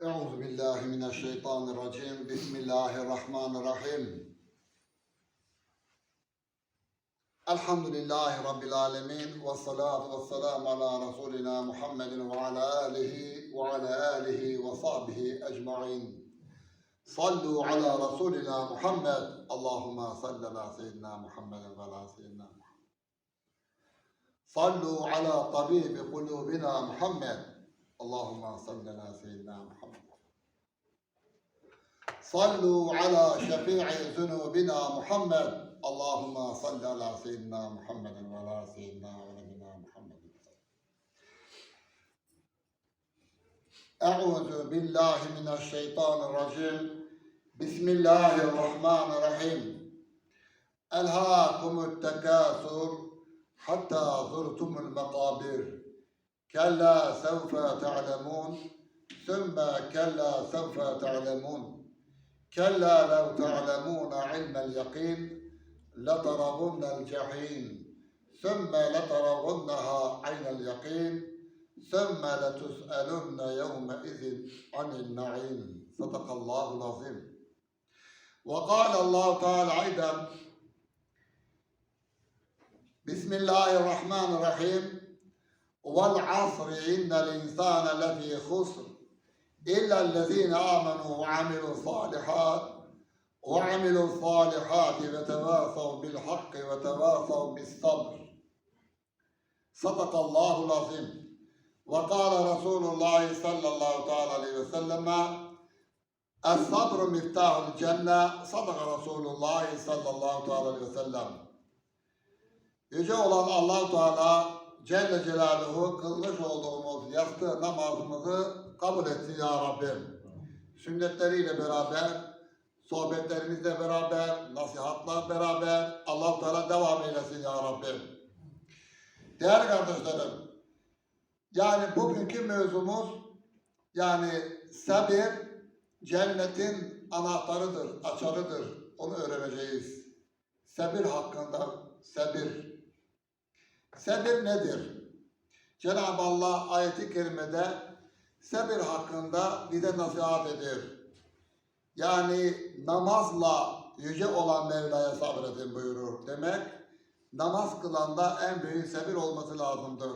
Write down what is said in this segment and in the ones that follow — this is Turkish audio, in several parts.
Euzu billahi mineşşeytanirracim. Bismillahirrahmanirrahim. Elhamdülillahi Rabbil alemin. Ve salatu ve selamu ala Resulina Muhammedin ve ala alihi ve ala alihi ve sahbihi ecma'in. Sallu ala Resulina Muhammed. Allahümme salli ala seyyidina Muhammedin ve ala seyyidina Muhammed. Sallu ala tabibi kulubina Muhammed. Allahümme sallana seyyidina Muhammed. Sallu ala şefi'i zunubina Muhammed. Allahümme salli ala seyyidina Muhammedin ve ala seyyidina ve nebina Muhammedin. Euzu billahi mineşşeytanirracim. Bismillahirrahmanirrahim. Elhâkumut tekâsur hatta zurtumul mekâbir. كلا سوف تعلمون ثم كلا سوف تعلمون. كلا لو تعلمون علم اليقين لترون الجحيم ثم لترونها عين اليقين ثم لتسألن يومئذ عن النعيم. صدق الله العظيم. وقال الله تعالى أيضا بسم الله الرحمن الرحيم. والعصر إن الإنسان لفي خسر إلا الذين آمنوا وعملوا الصالحات وعملوا الصالحات وتواصوا بالحق وتواصوا بالصبر. صدق الله العظيم. وقال رسول الله صلى الله تعالى عليه وسلم الصبر مفتاح الجنة صدق رسول الله صلى الله تعالى عليه وسلم. Yüce allah Teala Celle Celaluhu kılmış olduğumuz yatsı namazımızı kabul etsin ya Rabbim. Sünnetleriyle beraber, sohbetlerimizle beraber, nasihatla beraber allah Teala devam eylesin ya Rabbim. Değerli kardeşlerim, yani bugünkü mevzumuz yani sabir cennetin anahtarıdır, açarıdır. Onu öğreneceğiz. Sabir hakkında sabir. Sabir nedir? Cenab-ı Allah ayeti kerimede sabir hakkında bize nasihat ediyor. Yani namazla yüce olan Mevla'ya sabredin buyurur. Demek namaz kılanda en büyük sabir olması lazımdır.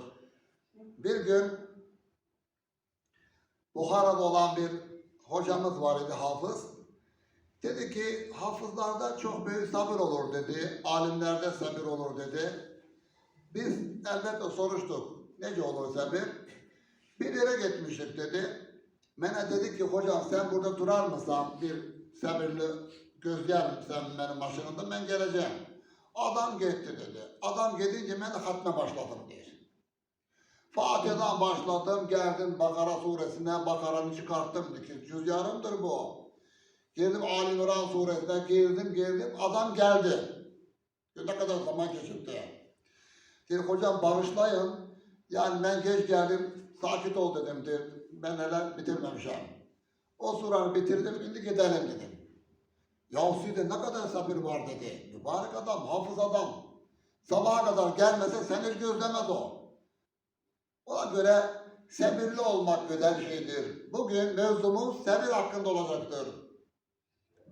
Bir gün Buhara'da olan bir hocamız var idi hafız. Dedi ki hafızlarda çok büyük sabır olur dedi. Alimlerde sabır olur dedi. Biz elbette soruştuk. Nece olur sabır? Bir yere gitmiştik dedi. Mene dedi ki hocam sen burada durar mısın? Bir sabırlı gözler misin benim başımda ben geleceğim. Adam gitti dedi. Adam gidince ben de hatme başladım diyor. Fatiha'dan başladım geldim Bakara suresine Bakara'nı çıkarttım. Dedi Cüz yarımdır bu. Girdim Ali İmran suresine girdim girdim adam geldi. Ne kadar zaman geçirdi. Dedi hocam bağışlayın. Yani ben geç geldim. Sakit ol dedim. Dedi. Ben hele bitirmemişim. O suranı bitirdim. Şimdi gidelim dedim. Ya sizde ne kadar sabır var dedi. Mübarek adam, hafız adam. Sabaha kadar gelmese seni gözlemez o. Ona göre sabırlı olmak güzel şeydir. Bugün mevzumuz sabır hakkında olacaktır.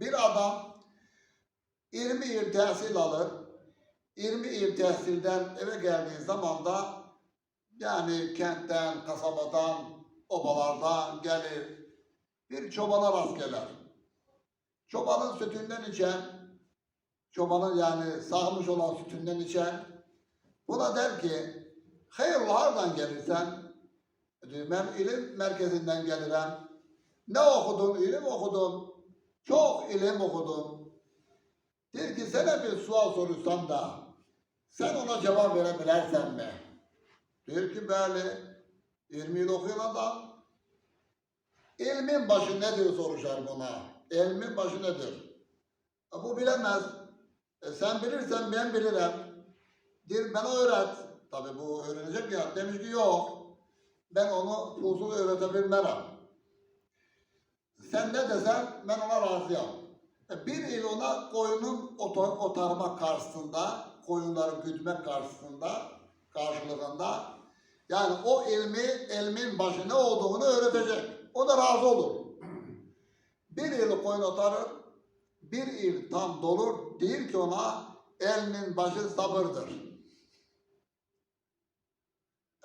Bir adam 20 yıl tahsil alır. 20 yıl tahsilden eve geldiği zaman da yani kentten, kasabadan, obalardan gelir. Bir çobana rast gelir. Çobanın sütünden içen, çobanın yani sağmış olan sütünden içen, buna der ki, hayırlardan gelirsen, diyor, ben ilim merkezinden gelirim. Ne okudun? İlim okudum. Çok ilim okudum. Der ki sana bir sual sorursam da sen ona cevap verebilirsen mi? Diyor ki böyle 20 yıl okuyan adam ilmin başı nedir soracak buna. İlmin başı nedir? E, bu bilemez. E, sen bilirsen ben bilirim. Der bana öğret. Tabi bu öğrenecek ya. Demiş ki yok. Ben onu usul öğretebilmem. Sen ne desen ben ona razıyım. E, Bir yıl ona koyunun otar, otarmak karşısında, koyunları gütmek karşısında, karşılığında yani o ilmi, ilmin başı ne olduğunu öğretecek. O da razı olur. Bir yıl koyun otarır, bir yıl tam dolur, değil ki ona elinin başı sabırdır.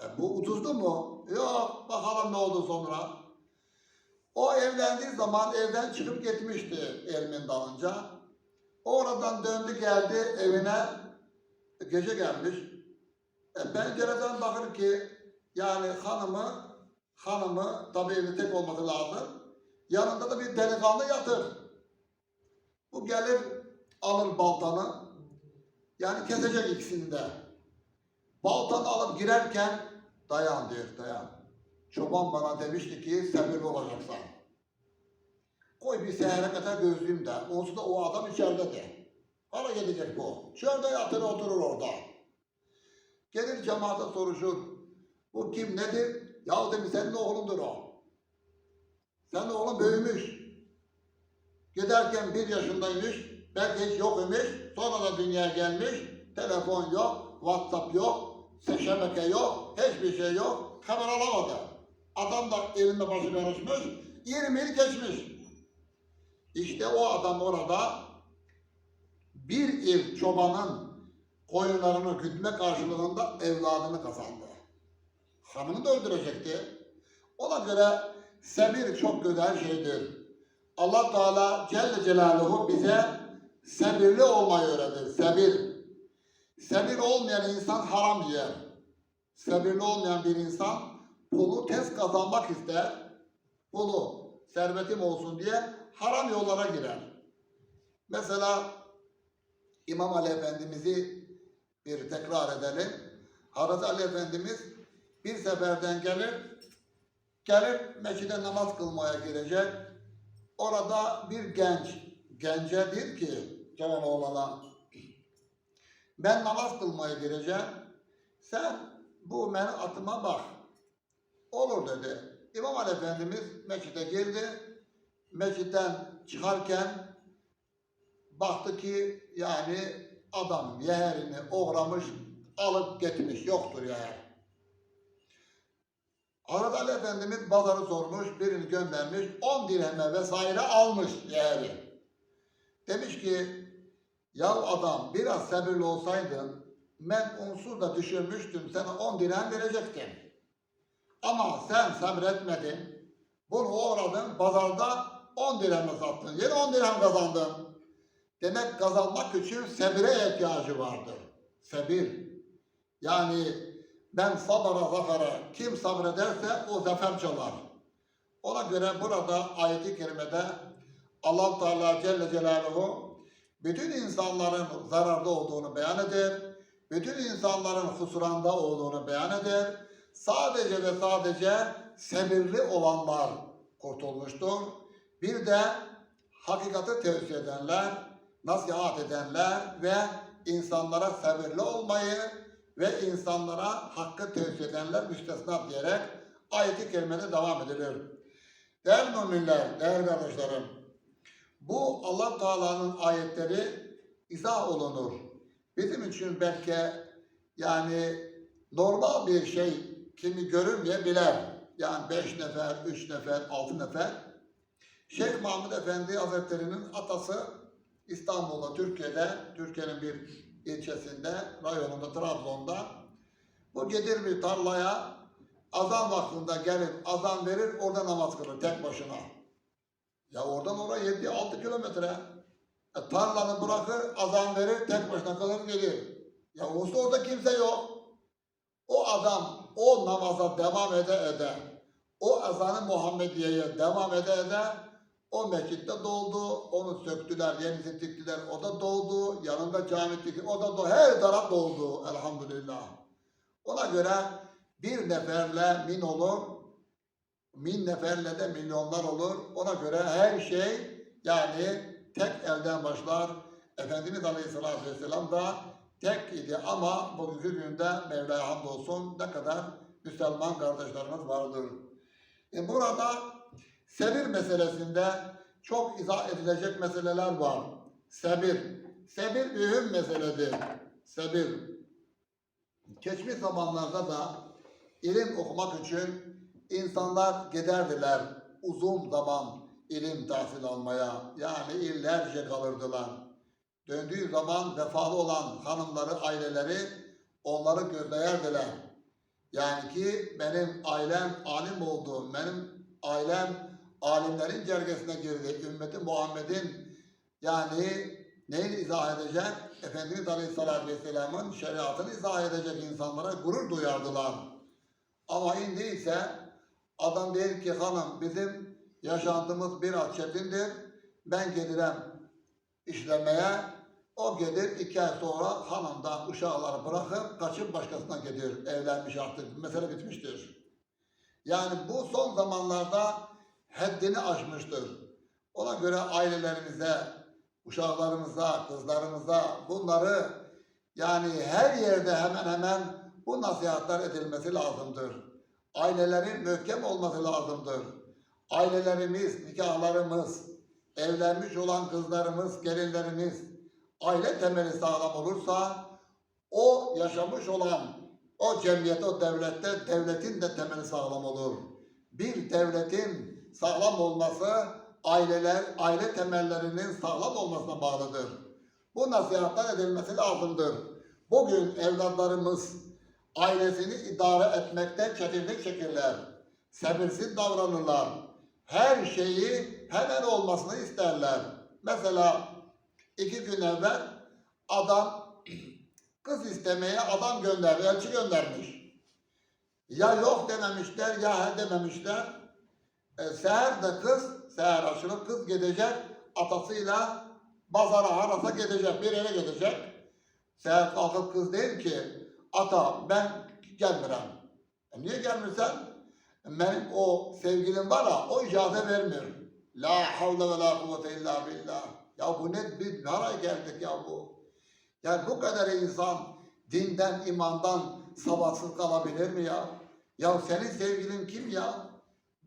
E, bu ucuzdu mu? Yok, bakalım ne oldu sonra. O evlendiği zaman evden çıkıp gitmişti elimin dalınca. Oradan döndü geldi evine, gece gelmiş. E, pencereden bakır ki yani hanımı, hanımı tabii evli tek olması lazım. Yanında da bir delikanlı yatır. Bu gelir alır baltanı. Yani kesecek ikisini de. Baltanı alıp girerken dayan diyor dayan. Çoban bana demişti ki sabırlı olacaksın. Koy bir sehre kadar gözlüğüm de. Olsun da o adam içeride de. Hala gidecek bu. Çölde yatır oturur orada. Gelir cemaate soruşur. Bu kim nedir? Ya demiş senin oğlundur o. Senin oğlun büyümüş. Giderken bir yaşındaymış. Belki hiç yok imiş. Sonra da dünyaya gelmiş. Telefon yok. WhatsApp yok. Şebeke yok. Hiçbir şey yok. Haber alamadı. Adam da elinde başı karışmış. 20 yıl geçmiş. İşte o adam orada bir yıl çobanın koyunlarını gütme karşılığında evladını kazandı. Hanımı da öldürecekti. Ona göre sabir çok güzel şeydir. Allah Teala Celle Celaluhu bize sabirli olmayı öğretir. Sabir. Sabir olmayan insan haram yer. Sabirli olmayan bir insan pulu tez kazanmak ister. Pulu servetim olsun diye haram yollara girer. Mesela İmam Ali Efendimiz'i bir tekrar edelim. Hazreti Ali Efendimiz bir seferden gelir, gelir mescide namaz kılmaya girecek. Orada bir genç, gence der ki cavan oğlana, ben namaz kılmaya gireceğim, sen bu beni atıma bak. Olur dedi. İmam Ali Efendimiz mescide girdi. Mescitten çıkarken baktı ki yani adam yeğerini uğramış, alıp getirmiş. Yoktur yeğer. Hazreti Ali Efendimiz pazarı sormuş, birini göndermiş, 10 dirheme vesaire almış yeğeri. Demiş ki, ya adam biraz sabırlı olsaydın, ben unsuz da düşürmüştüm, sana 10 dirhem verecektim. Ama sen sabretmedin, bunu uğradın, pazarda 10 dirheme sattın, yine 10 dirhem kazandın. Demek kazanmak için sabire ihtiyacı vardır. Sabir. Yani ben sabara zafere kim sabrederse o zafer çalar. Ona göre burada ayet-i kerimede Allah Teala Celle Celaluhu bütün insanların zararda olduğunu beyan eder. Bütün insanların husuranda olduğunu beyan eder. Sadece ve sadece sabırlı olanlar kurtulmuştur. Bir de hakikati tevsiye edenler, nasihat edenler ve insanlara sabırlı olmayı ve insanlara hakkı tevsiye edenler müstesna diyerek ayet-i kerimede devam edilir. Değerli müminler, değerli kardeşlerim, bu Allah Teala'nın ayetleri izah olunur. Bizim için belki yani normal bir şey kimi görünmeyebilir. Yani beş nefer, üç nefer, altı nefer. Şeyh Mahmud Efendi Hazretleri'nin atası İstanbul'da, Türkiye'de, Türkiye'nin bir ilçesinde, rayonunda, Trabzon'da bu gelir bir tarlaya azan vaktinde gelip azan verir, orada namaz kılır tek başına. Ya oradan oraya 7-6 kilometre. E, tarlanı bırakır, azan verir, tek başına kalır gelir. Ya olsa orada kimse yok. O adam o namaza devam ede ede, o ezanı Muhammediye'ye devam ede ede, o mescitte doldu, onu söktüler, yenisini diktiler, o da doldu, yanında cami dikti, o da doldu, her taraf doldu elhamdülillah. Ona göre bir neferle min olur, min neferle de milyonlar olur. Ona göre her şey yani tek elden başlar. Efendimiz Aleyhisselatü Vesselam da tek idi ama bugünkü günde Mevla'ya hamdolsun ne kadar Müslüman kardeşlerimiz vardır. E burada Sebir meselesinde çok izah edilecek meseleler var. Sebir. Sebir mühim meseledir. Sebir. Geçmiş zamanlarda da ilim okumak için insanlar giderdiler uzun zaman ilim tahsil almaya yani illerce kalırdılar. Döndüğü zaman vefalı olan hanımları, aileleri onları gözleyerdiler. Yani ki benim ailem alim oldu, benim ailem alimlerin cergesine girdi. Ümmeti Muhammed'in yani neyi izah edecek? Efendimiz Aleyhisselatü Vesselam'ın şeriatını izah edecek insanlara gurur duyardılar. Ama indi ise adam der ki hanım bizim yaşantımız biraz çetindir. Ben gelirim işlemeye. O gelir iki ay sonra hanım da bırakıp kaçıp başkasına gidiyor. Evlenmiş artık. Mesele bitmiştir. Yani bu son zamanlarda haddini aşmıştır. Ona göre ailelerimize, uşaklarımıza, kızlarımıza bunları yani her yerde hemen hemen bu nasihatler edilmesi lazımdır. Ailelerin mühkem olması lazımdır. Ailelerimiz, nikahlarımız, evlenmiş olan kızlarımız, gelinlerimiz aile temeli sağlam olursa o yaşamış olan o cemiyette, o devlette devletin de temeli sağlam olur. Bir devletin sağlam olması aileler, aile temellerinin sağlam olmasına bağlıdır. Bu nasihatler edilmesi lazımdır. Bugün evlatlarımız ailesini idare etmekte çetinlik çekirler. Sabırsız davranırlar. Her şeyi hemen olmasını isterler. Mesela iki gün evvel adam kız istemeye adam gönder, elçi göndermiş. Ya yok dememişler ya he dememişler. E, seher de kız, seher açılıp kız gidecek atasıyla pazara harasa gidecek, bir yere gidecek. Seher kalkıp kız değil ki ata ben gelmirem. E, niye gelmirsen? E, benim o sevgilim var ya o icazet vermiyor. La havle ve la kuvvete illa billah. Ya bu ne bir nereye geldik ya bu? Yani bu kadar insan dinden, imandan sabahsız kalabilir mi ya? Ya senin sevgilin kim ya?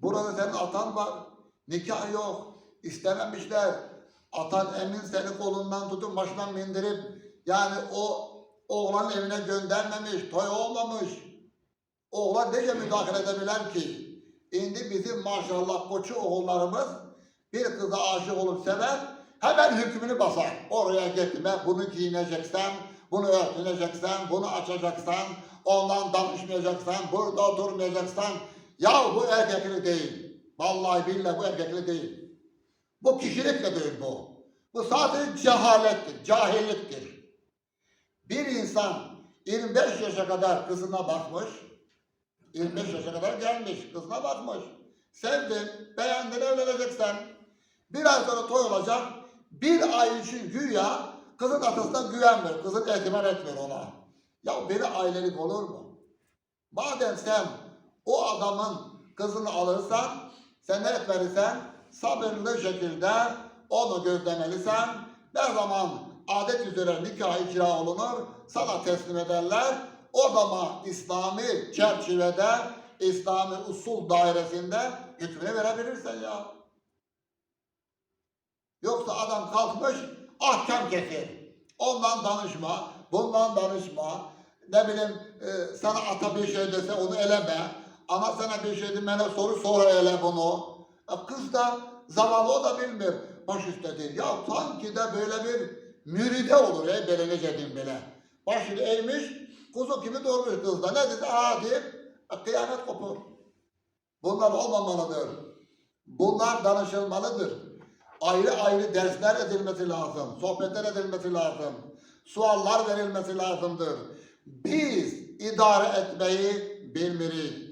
Burada senin atan var. Nikah yok. İstememişler. Atan emin seni kolundan tutup başından bindirip yani o oğlan evine göndermemiş. Toy olmamış. Oğlan nece müdahale edebilir ki? Şimdi bizim maşallah koçu oğullarımız bir kıza aşık olup sever hemen hükmünü basar. Oraya gitme bunu giyineceksen, bunu örtüneceksen, bunu açacaksan, ondan danışmayacaksan, burada oturmayacaksan ya bu erkeklik değil. Vallahi billahi bu erkeklik değil. Bu kişilik de değil bu. Bu sadece cehalettir, cahilliktir. Bir insan 25 yaşa kadar kızına bakmış, 25 yaşa kadar gelmiş, kızına bakmış. Sevdin, beğendin, evleneceksen. Bir ay sonra toy olacak, bir ay için güya kızın atasına güvenmiyor, kızın etibar etmiyor ona. Ya bir ailelik olur mu? Madem sen o adamın kızını alırsan, sen ne etmelisen, sabırlı şekilde onu gözlemelisen, ne zaman adet üzere nikah icra olunur, sana teslim ederler. O zaman İslami çerçevede, İslami usul dairesinde hükmünü verebilirsen ya. Yoksa adam kalkmış ahkam kesir. Ondan danışma, bundan danışma. Ne bileyim e, sana ata bir şey dese onu eleme. Ana sana bir şey demene soru sonra ele bunu. E, kız da zavallı o da bilmiyor. Baş üstte değil. Ya sanki de böyle bir müride olur ya beleneceğim bile. Başını eğmiş, kuzu kimi doğurmuş kız da. Ne dedi? Aa deyip e, kıyamet kopur. Bunlar olmamalıdır. Bunlar danışılmalıdır. Ayrı ayrı dersler edilmesi lazım. Sohbetler edilmesi lazım. Suallar verilmesi lazımdır. Biz idare etmeyi bilmeliyiz.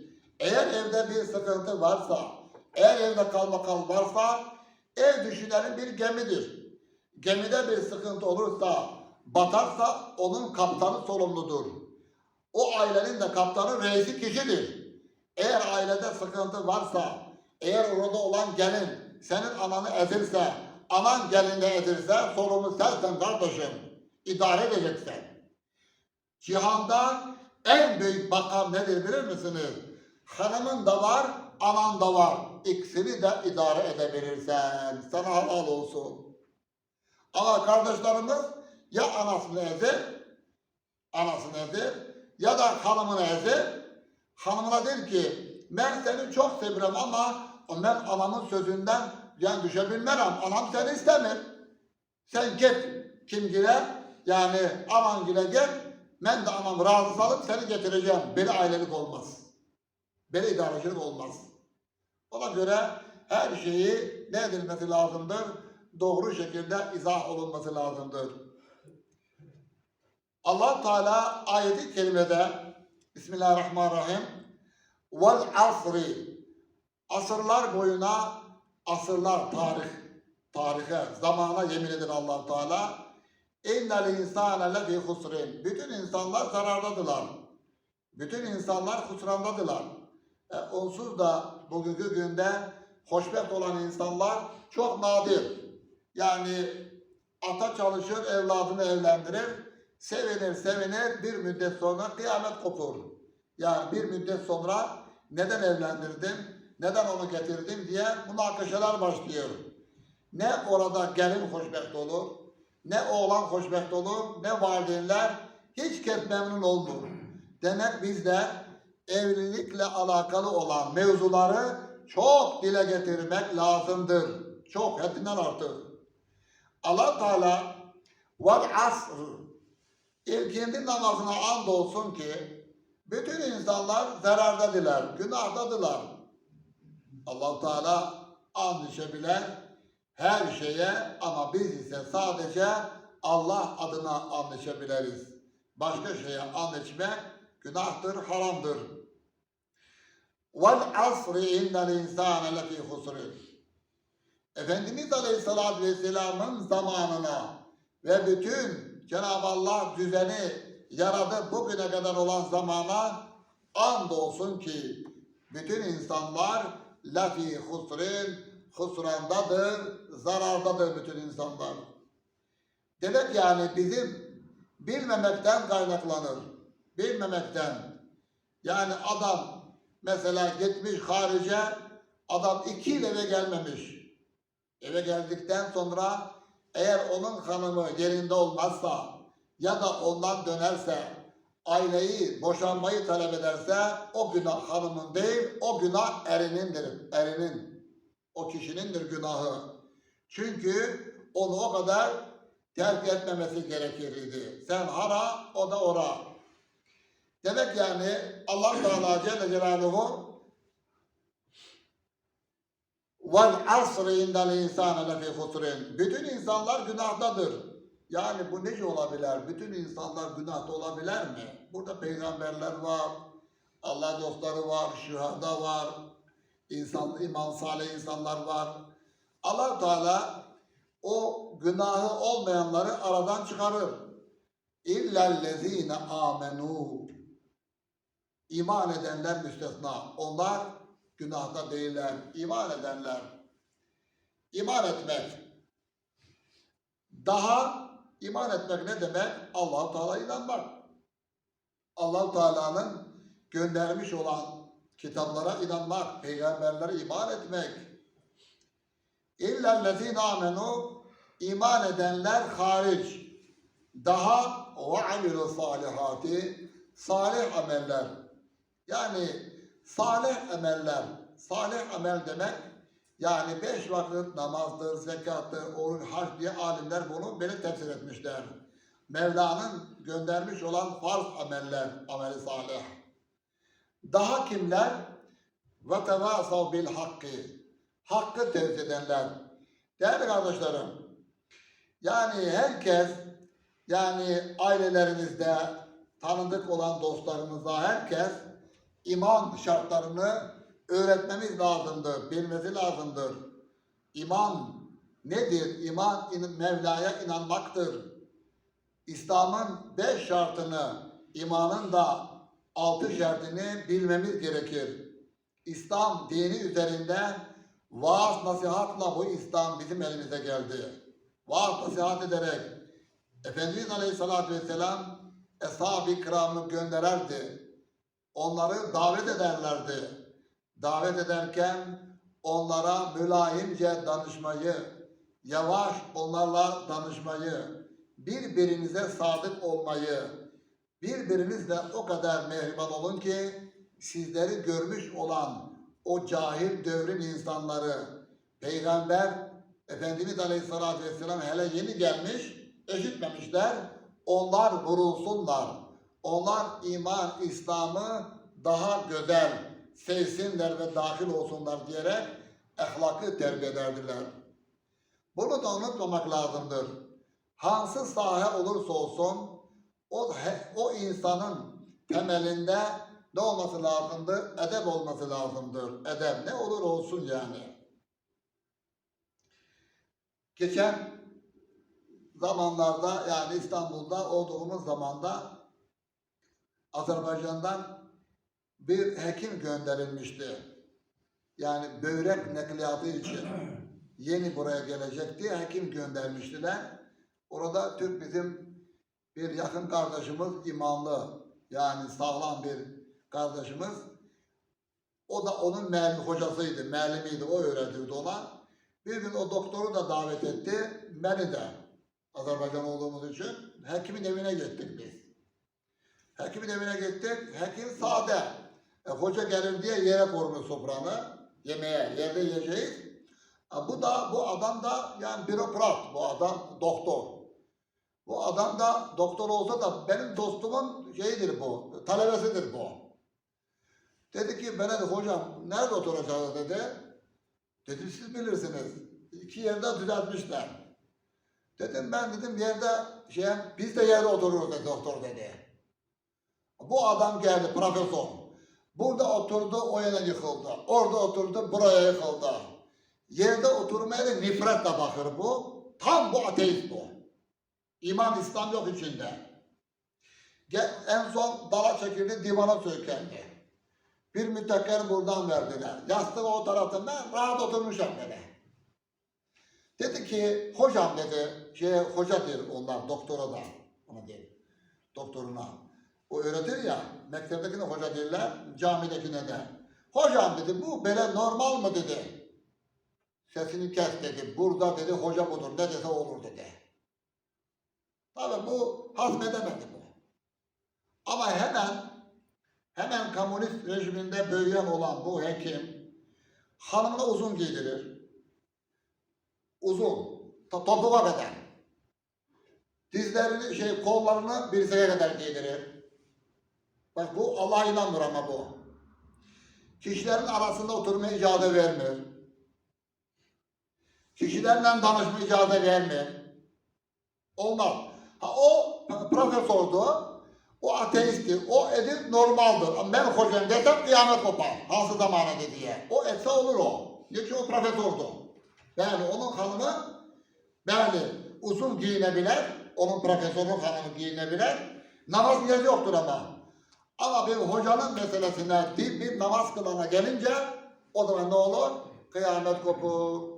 Eğer evde bir sıkıntı varsa, eğer evde kalmakal varsa, ev düşünenin bir gemidir. Gemide bir sıkıntı olursa, batarsa onun kaptanı sorumludur. O ailenin de kaptanı reisi kişidir. Eğer ailede sıkıntı varsa, eğer orada olan gelin senin ananı ezirse, anan gelini ezirse sorumlu sensin kardeşim. İdare edeceksin. Cihanda en büyük makam nedir bilir misiniz? Hanımın da var, anan da var. İkisini de idare edebilirsen sana halal olsun. Ama kardeşlerimiz ya anasını ezir, anasını ezir ya da hanımını ezir. Hanımına der ki ben seni çok seviyorum ama ben anamın sözünden yani düşebilmem. Anam seni istemir. Sen git kim gire yani anan gire git ben de anam razı salıp seni getireceğim. Böyle ailelik olmaz. Böyle idarecilik olmaz. Ona göre her şeyi ne edilmesi lazımdır? Doğru şekilde izah olunması lazımdır. Allah Teala ayeti kerimede Bismillahirrahmanirrahim vel asri asırlar boyuna asırlar tarih tarihe zamana yemin eder Allah Teala innel insane lefi husrin bütün insanlar zarardadılar. Bütün insanlar husrandadılar. E, onsuz da bugünkü günde hoşbeht olan insanlar çok nadir. Yani ata çalışır, evladını evlendirir, sevinir, sevinir, bir müddet sonra kıyamet kopur. Yani bir müddet sonra neden evlendirdim, neden onu getirdim diye münakaşalar başlıyor. Ne orada gelin hoşbeht olur, ne oğlan hoşbeht olur, ne valideynler hiç kes memnun olmuyor. Demek bizde evlilikle alakalı olan mevzuları çok dile getirmek lazımdır. Çok haddinden artık. Allah Teala vel asr ilkindi namazına and olsun ki bütün insanlar zarardadiler, günahdadılar. Allah Teala and içebilir her şeye ama biz ise sadece Allah adına and içebiliriz. Başka şeye and içmek günahtır, haramdır. Vel asri innel insane lefî husrin. Efendimiz Aleyhisselatü Vesselam'ın zamanına ve bütün Cenab-ı Allah düzeni yaradı bugüne kadar olan zamana and olsun ki bütün insanlar lafi husrin husrandadır, zarardadır bütün insanlar. Demek yani bizim bilmemekten kaynaklanır. Bilmemekten. Yani adam mesela gitmiş harice adam iki yıl eve gelmemiş. Eve geldikten sonra eğer onun hanımı yerinde olmazsa ya da ondan dönerse aileyi boşanmayı talep ederse o günah hanımın değil o günah erinindir. Erinin. O kişinindir günahı. Çünkü onu o kadar terk etmemesi gerekirdi. Sen hara o da ora. Demek yani Allah Teala Celle Celaluhu Vel asri indel insane lefi husrin. Bütün insanlar günahtadır. Yani bu nece olabilir? Bütün insanlar günahta olabilir mi? Burada peygamberler var, Allah dostları var, şühada var, insan, iman salih insanlar var. allah Teala o günahı olmayanları aradan çıkarır. İllellezine amenu. İman edenler müstesna. Onlar günahta değiller. İman edenler. İman etmek. Daha iman etmek ne demek? allah Teala inanmak. allah Teala'nın göndermiş olan kitaplara inanmak, peygamberlere iman etmek. İllellezine amenu iman edenler hariç. Daha ve amilu salihati salih ameller. Yani salih emeller. Salih amel demek yani beş vakit namazdır, zekattır, oruç, hac diye alimler bunu böyle tefsir etmişler. Mevla'nın göndermiş olan farz ameller, ameli salih. Daha kimler? Ve tevasav bil hakkı. Hakkı tevzi edenler. Değerli kardeşlerim, yani herkes, yani ailelerimizde, tanıdık olan dostlarımızda herkes iman şartlarını öğretmemiz lazımdır, bilmesi lazımdır. İman nedir? İman Mevla'ya inanmaktır. İslam'ın beş şartını, imanın da altı şartını bilmemiz gerekir. İslam dini üzerinde vaaz nasihatla bu İslam bizim elimize geldi. Vaaz nasihat ederek Efendimiz Aleyhisselatü Vesselam Eshab-ı Kiram'ı göndererdi. Onları davet ederlerdi. Davet ederken onlara mülayimce danışmayı, yavaş onlarla danışmayı, birbirinize sadık olmayı, birbirinizle o kadar mehriban olun ki sizleri görmüş olan o cahil devrin insanları peygamber Efendimiz Aleyhisselatü Vesselam hele yeni gelmiş eşitmemişler. Onlar vurulsunlar. Onlar iman, İslam'ı daha güzel sevsinler ve dahil olsunlar diyerek ahlakı terbiye ederdiler. Bunu da unutmamak lazımdır. Hansı saha olursa olsun o, o insanın temelinde ne olması lazımdır? Edep olması lazımdır. Edep ne olur olsun yani. Geçen zamanlarda yani İstanbul'da olduğumuz zamanda Azerbaycan'dan bir hekim gönderilmişti. Yani börek nakliyatı için yeni buraya gelecekti. Hekim göndermiştiler. Orada Türk bizim bir yakın kardeşimiz imanlı yani sağlam bir kardeşimiz. O da onun meali hocasıydı, mealimiydi, o öğretirdi ona. Bir gün o doktoru da davet etti, beni de. Azerbaycan olduğumuz için hekimin evine gittik biz. Hekimin evine gittik, hekim sade. E, hoca gelir diye yere kurmuş sofranı, yemeğe, yerde yiyeceğiz. E, bu da, bu adam da yani bürokrat, bu adam doktor. Bu adam da doktor olsa da benim dostumun şeyidir bu, talebesidir bu. Dedi ki bana dedi, hocam nerede oturacağız dedi. Dedim siz bilirsiniz. İki yerde düzeltmişler. Dedim ben dedim yerde şey biz de yerde otururuz dedi doktor dedi. Bu adam geldi profesör. Burada oturdu o yana yıkıldı. Orada oturdu buraya yıkıldı. Yerde oturmaya da nifretle bakır bu. Tam bu ateist bu. İman İslam yok içinde. En son dala çekildi divana sökendi. Bir mütekker buradan verdiler. Yastığı o tarafından rahat oturmuşum dedi. Dedi ki hocam dedi şey hoca der onlar doktora da ona der doktoruna. O öğretir ya mekteptekine hoca derler camidekine de. Hocam dedi bu böyle normal mı dedi. Sesini kes dedi. Burada dedi hoca budur ne dese olur dedi. Tabi bu hazmedemedi bu. Ama hemen hemen komünist rejiminde büyüyen olan bu hekim hanımına uzun giydirir. Uzun. To topuğa kadar. Dizlerini şey kollarını dirseğe kadar giydirir. Bak bu Allah'a inanmıyor ama bu. Kişilerin arasında oturma icazı vermiyor. Kişilerle danışma icazı vermiyor. Olmaz. Ha, o profesördü. O ateistti. O edip normaldir. Ama Ben hocam desem kıyamet kopar. Hansı zamanı diye. O etse olur o. Çünkü o profesördü. Yani onun hanımı yani uzun giyinebilir. Onun profesörün hanımı giyinebilir. Namaz niyazı yoktur ama. Ama bir hocanın meselesine bir, bir namaz kılana gelince o zaman ne olur? Kıyamet kopur.